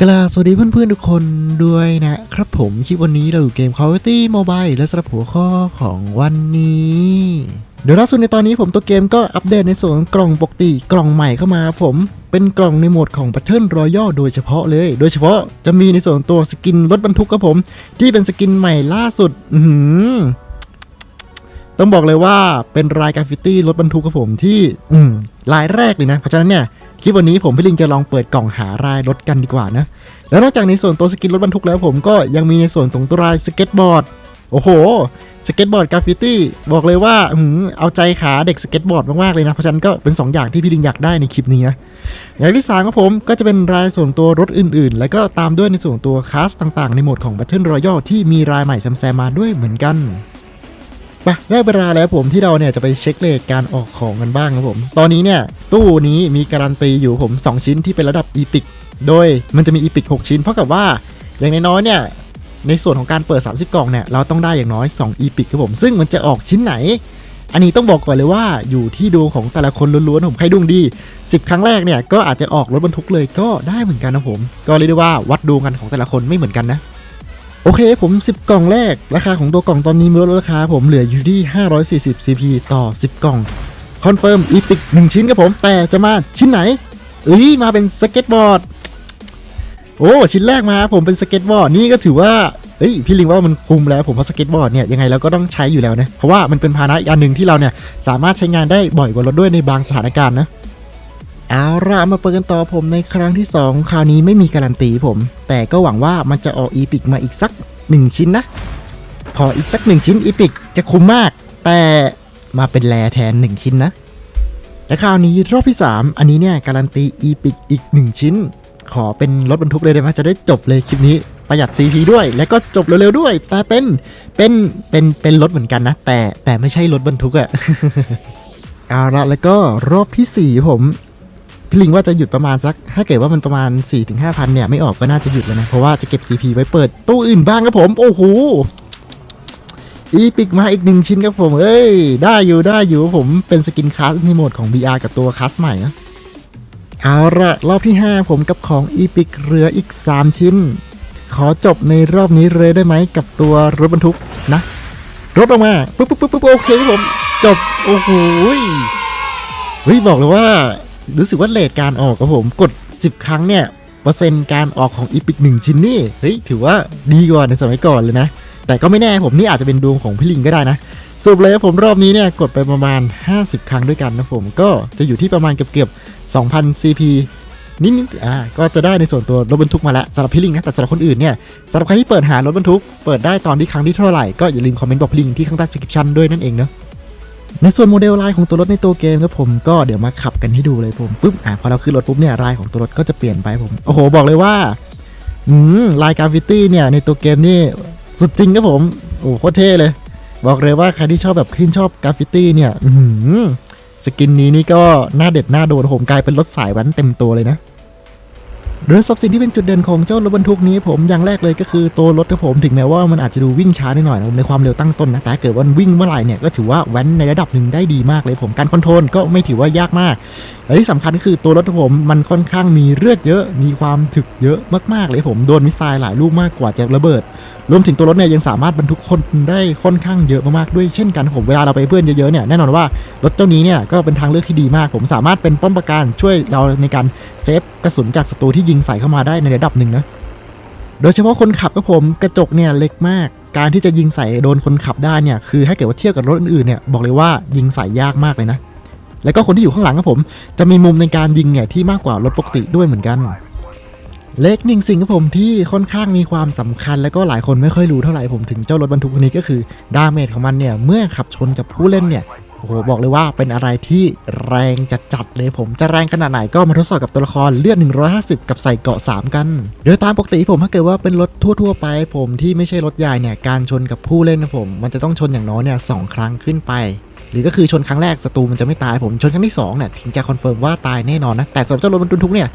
กราสวัสดีเพื่อนๆทุกคนด้วยนะครับผมคลิปวันนี้เราอยู่เกม Call of Duty Mobile และสำหรับหัวข้อของวันนี้ เดี๋ยวล่าสุดในตอนนี้ผมตัวเกมก็อัปเดตในส่วนของกล่องปกติกล่องใหม่เข้ามาผมเป็นกล่องในโหมดของ Battle Royale โดยเฉพาะเลย โดยเฉพาะจะมีในส่วนตัวสกินรถบรรทุกครับผม ที่เป็นสกินใหม่ล่าสุด อืต้องบอกเลยว่าเป็นรายกราฟฟิตี้รถบรรทุกครับผมที่ อืมรายแรกเลยนะ เพราะฉะนั้นเนี่ย คลิปวันนี้ผมพี่ลิงจะลองเปิดกล่องหารายรถกันดีกว่านะ แล้วนอกจากในส่วนตัวสกินรถบรรทุกแล้วผมก็ยังมีในส่วนของตัวรายสเก็ตบอร์ด โอ้โห สเก็ตบอร์ดกราฟฟิตี้บอกเลยว่าอืเอาใจขาเด็กสเก็ตบอร์ดมากๆเลยนะ เพราะฉะนั้นก็เป็น2อย่างที่พี่ลิงอยากได้ในคลิปนี้นะ อย่างที่สามครับผมก็จะเป็นรายส่วนตัวรถอื่นๆ แล้วก็ตามด้วยในส่วนตัวคลาสต่างๆ ในโหมดของ Battle Royale ที่มีรายใหม่แซมๆมาด้วยเหมือนกัน ไปได้เวลาแล้วผมที่เราเนี่ยจะไปเช็คเลทการออกของกันบ้างครับผม ตอนนี้เนี่ยตู้นี้มีการันตีอยู่ผม 2 ชิ้นที่เป็นระดับอีพิกโดยมันจะมีอีพิก6 ชิ้น เพราะกับว่าอย่างน้อยๆเนี่ยในส่วนของการเปิด 30 กล่องเนี่ยเราต้องได้อย่างน้อย2อีพิกครับผม ซึ่งมันจะออกชิ้นไหน อันนี้ต้องบอกก่อนเลยว่าอยู่ที่ดวงของแต่ละคนล้วนๆผมใครดวงดี 10 ครั้งแรกเนี่ยก็อาจจะออกรถบรรทุกเลยก็ได้เหมือนกันนะผม ก็เรียกได้ว่าวัดดวงกันของแต่ละคนไม่เหมือนกันนะ โอเคผม 10 กล่องแรก ราคาของตัวกล่องตอนนี้มีลดราคาผมเหลืออยู่ที่ 540 CP ต่อ 10 กล่อง คอนเฟิร์มอีพิก1 ชิ้นครับผม แต่จะมาชิ้นไหนเอ้ยมาเป็นสเก็ตบอร์ด โอ้ ชิ้นแรกมาผมเป็นสเก็ตบอร์ด นี่ก็ถือว่าเอ้ยพี่ลิงว่ามันคุ้มแล้วผมเพราะสเก็ตบอร์ดเนี่ยยังไงเราก็ต้องใช้อยู่แล้วนะเพราะว่ามันเป็นพาหนะอีกอันหนึ่งที่เราเนี่ยสามารถใช้งานได้บ่อยกว่ารถด้วยในบางสถานการณ์นะ เอาละมาเปิดกันต่อผมในครั้งที่ 2 คราวนี้ไม่มีการันตีผม แต่ก็หวังว่ามันจะออกอีพิกมาอีกสัก 1 ชิ้นนะ พออีกสัก 1 ชิ้นอีพิกจะคุ้มมาก แต่มาเป็นแลแทน 1 ชิ้นนะ และคราวนี้รอบที่ 3 อันนี้เนี่ยการันตีอีพิกอีก 1 ชิ้น ขอเป็นรถบรรทุกเลยได้ไหมจะได้จบเลยคลิปนี้ประหยัด CP ด้วย แล้วก็จบเร็วๆด้วย แต่เป็นเป็นเป็นเป็นรถเหมือนกันนะ แต่แต่ไม่ใช่รถบรรทุกอะเอาละแล้วก็รอบทีสี่4 ผม พี่ลิงว่าจะหยุดประมาณสัก ถ้าเกิดว่ามันประมาณ 4 5 0 0 0เนี่ย ไม่ออกก็น่าจะหยุดแล้วนะ เพราะว่าจะเก็บ CP ไว้เปิดตู้อื่นบ้างครับผม โอ้โห อีปิกมาอีกหนึ่งชิ้นครับผม เอ้ย ได้อยู่ได้อยู่ผมเป็นสกินคลาสในโหมดของ BR กับตัวคลาสใหม่นะ เอาละรอบที่ 5 ผมกับของอีปิกเรืออีก 3 ชิ้น ขอจบในรอบนี้เลยได้ไหมกับตัวรถบรรทุกนะ รถออกมาปุ๊บปุ๊บปุ๊บปุ๊บโอเคครับผม จบ โอ้โหเฮ้ยบอกเลยว่า รู้สึกว่าเลทการออกครับผมกด 10 ครั้งเนี่ยเปอร์เซ็นต์การออกของอีพิกหนึ่งชิ้นนี่เฮ้ยถือว่าดีกว่าในสมัยก่อนเลยนะ แต่ก็ไม่แน่ผมนี่อาจจะเป็นดวงของพี่ลิงก็ได้นะสรุปเลยครับผมรอบนี้เนี่ยกดไปประมาณ 50 ครั้งด้วยกันนะผมก็จะอยู่ที่ประมาณเกือบเกือบ2,000 CP นิดๆอ่าก็จะได้ในส่วนตัวรถบรรทุกมาแล้วสำหรับพี่ลิงนะแต่สำหรับคนอื่นเนี่ยสำหรับใครที่เปิดหารถบรรทุก เปิดได้ตอนที่ครั้งที่เท่าไหร่ก็อย่าลืมคอมเมนต์บอกพี่ลิงที่ข้างใต้ description ด้วยนั่นเองเนาะ ในส่วนโมเดลลายของตัวรถในตัวเกมครับผมก็เดี๋ยวมาขับกันให้ดูเลยผมปุ๊บอะพอเราขึ้นรถปุ๊บเนี่ยลายของตัวรถก็จะเปลี่ยนไปผมโอ้โหบอกเลยว่าอืมลายกราฟิตี้เนี่ยในตัวเกมนี่สุดจริงครับผมโอ้โหโคตรเท่เลย บอกเลยว่าใครที่ชอบแบบขึ้นชอบกราฟิตี้เนี่ย อืสกินนี้นี่ก็หน้าเด็ดหน้าโดนผมกลายเป็นรถสายแวันเต็มตัวเลยนะ โดยทรัพย์สินที่เป็นจุดเด่นของเจ้ารถบรรทุกนี้ผมอย่างแรกเลยก็คือตัวรถครับผมถึงแม้ว่ามันอาจจะดูวิ่งช้านิดหน่อยในความเร็วตั้งต้นนะแต่เกิดว่าวิ่งเมื่อไหร่เนี่ยก็ถือว่าแว้นในระดับหนึ่งได้ดีมากเลยผมการคอนโทรลก็ไม่ถือว่ายากมากและที่สำคัญก็คือตัวรถครับผมมันค่อนข้างมีเลือดเยอะ มีความถึกเยอะมากๆเลยผมโดนมิสไซล์หลายลูกมากกว่าจะระเบิดรวมถึงตัวรถเนี่ยยังสามารถบรรทุกคนได้ค่อนข้างเยอะมากๆด้วยเช่นกันผมเวลาเราไปเพื่อนเยอะๆเนี่ยแน่นอนว่ารถเจ้านี้เนี่ยก็เป็นทางเลือกที่ดีมาก ผมสามารถเป็นป้อมปราการช่วยเราในการเซฟกระสุนจากศัตรูที่ยิงใส่เข้ามาได้ในระดับหนึ่งนะโดยเฉพาะคนขับก็ผมกระจกเนี่ยเล็กมาก การที่จะยิงใส่โดนคนขับได้เนี่ยคือถ้เกิดว่าเทียบกับรถอื่นๆเนี่ยบอกเลยว่ายิงใส่ยากมากเลยนะแล้วก็คนที่อยู่ข้างหลังครับผม จะมีมุมในการยิงเนี่ยที่มากกว่ารถปกติด้วยเหมือนกัน เล็กหนึ่งสิ่งครับผมที่ค่อนข้างมีความสำคัญ แล้วก็หลายคนไม่ค่อยรู้เท่าไหร่ผมถึงเจ้ารถบรรทุกคันนี้ก็คือดาเมจของมันเนี่ยเมื่อขับชนกับผู้เล่นเนี่ยโอ้โหบอกเลยว่าเป็นอะไรที่แรงจัดๆเลยผมจะแรงขนาดไหนก็มาทดสอบกับตัวละครเลือด 150 กับใส่เกาะ 3 กัน โดยตามปกติผมถ้าเกิดว่าเป็นรถทั่ว ๆ ไป ผมที่ไม่ใช่รถใหญ่เนี่ยการชนกับผู้เล่นนะผม มันจะต้องชนอย่างน้อยเนี่ยสองครั้งขึ้นไป หรือก็คือชนครั้งแรกศัตรูมันจะไม่ตายผมชนครั้งที่2เนี่ยถึงจะคอนเฟิร์มว่าตายแน่นอนนะแต่สำหรับเจ้ารถบรรทุกเนี่ย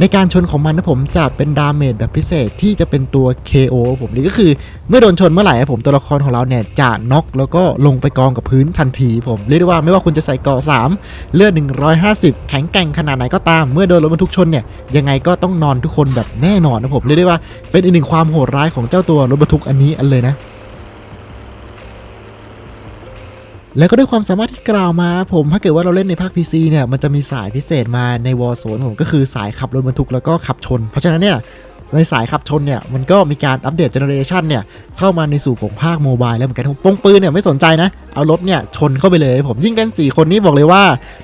ในการชนของมันนะผมจะเป็นดาเมจแบบพิเศษที่จะเป็นตัว KO ผมหรือก็คือเมื่อโดนชนเมื่อไหร่ผมตัวละครของเราเนี่ยจะน็อกแล้วก็ลงไปกองกับพื้นทันที ผมเรียกได้ว่าไม่ว่าคุณจะใส่เกราะ3เลือด150 แข็งแกร่งขนาดไหนก็ตาม เมื่อโดนรถบรรทุกชนเนี่ยยังไงก็ต้องนอนทุกคนแบบแน่นอนนะผมเรียกได้ว่าเป็นอีกหนึ่งความโหดร้ายของเจ้าตัวรถบรรทุกอันนี้อันเลยนะ แล้วก็ด้วยความสามารถที่กล่าวมาผมถ้าเกิดว่าเราเล่นในภาค PC เนี่ยมันจะมีสายพิเศษมาใน Warzone ผมก็คือสายขับรถบรรทุกแล้วก็ขับชน เพราะฉะนั้นเนี่ยในสายขับชนเนี่ยมันก็มีการอัปเดตเจเนอเรชันเนี่ยเข้ามาในสู่ของภาคโมบายแล้วเหมือนกันปงปืนเนี่ยไม่สนใจนะ เอารถเนี่ยชนเข้าไปเลย ผมยิ่งเล่น4 คนนี้บอกเลยว่า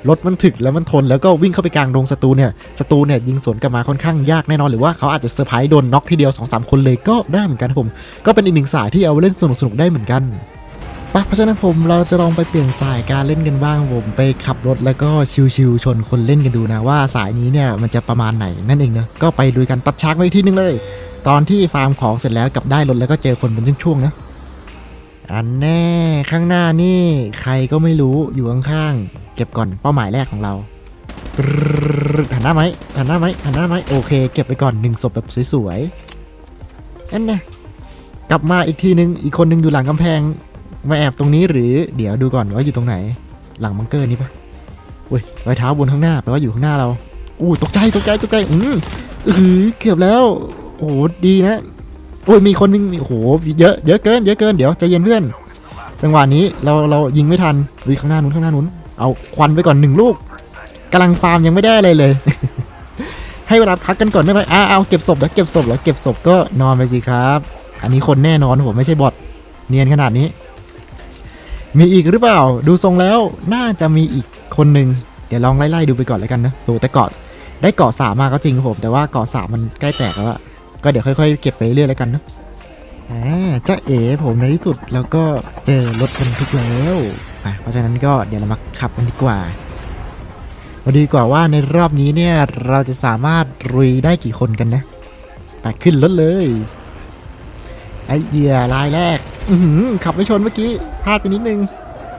รถมันถึกแล้วมันทนแล้วก็วิ่งเข้าไปกลางดงศัตรูเนี่ยศัตรูเนี่ยยิงสวนกลับมาค่อนข้างยากแน่นอนหรือว่าเขาอาจจะเซอร์ไพรส์โดนน็อกทีเดียว2-3คนเลยก็ได้เหมือนกันครับผม ก็เป็นอีกหนึ่งสายที่เอาไว้เล่นสนุกๆได้เหมือนกัน ปะเพราะฉะนั้นผมเราจะลองไปเปลี่ยนสายการเล่นกันบ้างผมไปขับรถแล้วก็ชิวๆชนคนเล่นกันดูนะว่าสายนี้เนี่ยมันจะประมาณไหนนั่นเองเนะก็ไปดูกันตัดฉากไว้อีกทีนึงเลย ตอนที่ฟาร์มของเสร็จแล้วกลับได้รถแล้วก็เจอคนเป็นช่วงๆนะอันแน่ข้างหน้านี่ใครก็ไม่รู้อยู่ข้างๆเก็บก่อนเป้าหมายแรกของเราหันหน้าไหมหันหน้าไหมหันหน้าไหมโอเค เก็บไปก่อนหนึ่งศพแบบสวยๆนั่นไงกลับมาอีกทีนึงอีกคนนึงอยู่หลังกำแพง มาแอบตรงนี้หรือเดี๋ยวดูก่อนว่าอยู่ตรงไหน หลังบังเกอร์นี้ปะอุ้ยรอยเท้าบนข้างหน้าแปลว่าอยู่ข้างหน้าเราอู้ตกใจตกใจตกใจอืมอือเกือบแล้ว โอ้โหดีนะโอ้ยมีคนวิ่งมีโอ้โหเยอะเยอะเกินเยอะเกินเดี๋ยวใจเย็นเพื่อนจังหวะนี้เราเรายิงไม่ทันวิข้างหน้านู้นข้างหน้านู้นเอาควันไปก่อนหนึ่งลูกกำลังฟาร์มยังไม่ได้อะไรเลย ให้เวลาพักกันก่อนได้ไหมอ้าเอาเก็บศพแล้วเก็บศพแล้วเก็บศพก็นอนไปสิครับ อันนี้คนแน่นอนผมไม่ใช่บอทเนียนขนาดนี้ มีอีกหรือเปล่า ดูทรงแล้วน่าจะมีอีกคนหนึ่งเดี๋ยวลองไล่ๆดูไปก่อนแล้วกันนะดูแต่เกาะได้เกาะสามมาก็จริงครับผมแต่ว่าเกาะสามมันใกล้แตกแล้วอะก็เดี๋ยวค่อยๆ เก็บไปเรื่อยแล้วกันนะอ่าจ้าเอ๋ผมในที่สุดแล้วก็เจอรถบรรทุกแล้วอะเพราะฉะนั้นก็เดี๋ยวเรามาขับกันดีกว่ามาดีกว่าว่าในรอบนี้เนี่ยเราจะสามารถรุยได้กี่คนกันนะไปขึ้นรถเลย อเอียลายแรก อือหือขับไปชนเมื่อกี้พลาดไปนิดนึง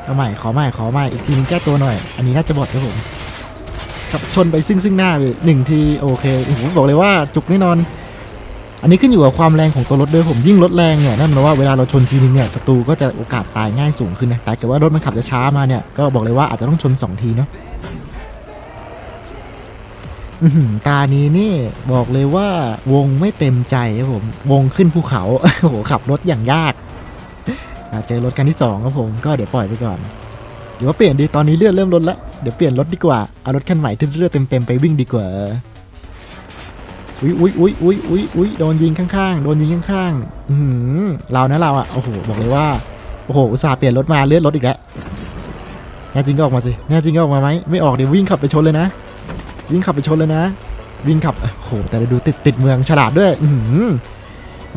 เอาใหม่ขอใหม่ขอใหม่อีกทีนึงแก้ตัวหน่อย อันนี้น่าจะบอดครับผมขับชนไปซึ่งซึ่งหน้าไปหนึ่งทีโอเคโอ้โหบอกเลยว่าจุกแน่นอน อันนี้ขึ้นอยู่กับความแรงของตัวรถด้วยผมยิ่งรถแรงเนี่ยนั่นหมายว่าเวลาเราชนทีนึงเนี่ยศัตรูก็จะโอกาสตายง่ายสูงขึ้นนะแต่เกิดว่ารถมันขับช้าๆมาเนี่ยก็บอกเลยว่าอาจจะต้องชนสองทีเนาะอื้อหือ ตานี้นี่บอกเลยว่าวงไม่เต็มใจครับผม วงขึ้นภูเขาโอ้โหขับรถอย่างยากเจอรถคันที่สองครับผมก็เดี๋ยวปล่อยไปก่อนเดี๋ยวว่าเปลี่ยนดีตอนนี้เลือดเริ่มลดแล้วเดี๋ยวเปลี่ยนรถดีกว่าเอารถคันใหม่ที่เลือดเต็มๆไปวิ่งดีกว่าอุ้ยอุ้ยอุ้ยอุ้ยอุ้ยอุ้ยโดนยิงข้างๆ โดนยิงข้างๆอือหือเรานะเราอะโอ้โหบอกเลยว่าโอ้โหอุตส่าห์เปลี่ยนรถมาเลือดรถอีกแล้วแน่จริงก็ออกมาสิแน่จริงก็ออกมาไหมไม่ออกเดี๋ยววิ่งขับไปชนเลยนะ วิ่งขับไปชนเลยนะ วิ่งขับโอ้โหแต่ดูติดติดเมืองฉลาดด้วยอื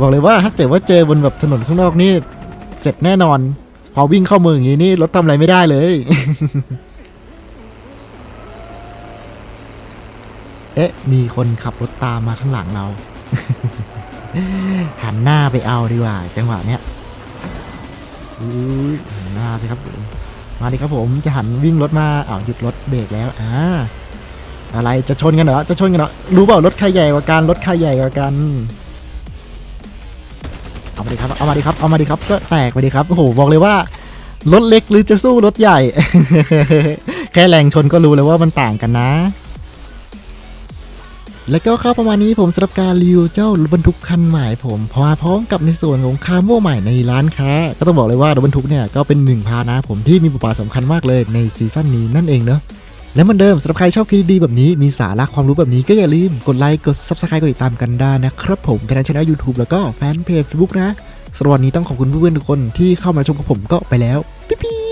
บอกเลยว่าถ้าเกิดว่าเจอบนแบบถนนข้างนอกนี่ เสร็จแน่นอน พอวิ่งเข้าเมืองอย่างนี้นี่รถทำอะไรไม่ได้เลย เอ๊ะ มีคนขับรถตามมาข้างหลังเรา หันหน้าไปเอาดีกว่า จังหวะเนี้ยหันหน้าสิครับผมมาดิครับผมจะหันวิ่งรถมาอ้าวหยุดรถเบรกแล้วอ่า อะไรจะชนกันเหรอจะชนกันเหรอรู้เปล่ารถใครใหญ่กว่ากันรถใครใหญ่กว่ากันเอามาดิครับ เอามาดิครับ เอามาดิครับ ก็แตกไปดิครับ โอ้โห บอกเลยว่ารถเล็กหรือจะสู้รถใหญ่ แค่แรงชนก็รู้เลยว่ามันต่างกันนะ และก็ข้าประมาณนี้ผมสำหรับการรีวิวเจ้ารถบรรทุกคันใหม่ผมพาพร้อมกับในส่วนของคาร์โมใหม่ในร้านค้า ก็ต้องบอกเลยว่ารถบรรทุกเนี่ยก็เป็นหนึ่งพานะผมที่มีบทบาทสำคัญมากเลยในซีซั่นนี้นั่นเองเนาะ และเหมือนเดิมสำหรับใครชอบคลิปดีๆแบบนี้มีสาระความรู้แบบนี้ก็อย่าลืมกดไลค์กด Subscribe กดติดตามกันได้นะครับผมกันในช่องยูทูบแล้วก็แฟนเพจเฟซบุ๊กนะสำหรับวันนี้ต้องขอบคุณเพื่อนๆทุกคนที่เข้ามาชมกับผมก็ไปแล้วปิ๊บ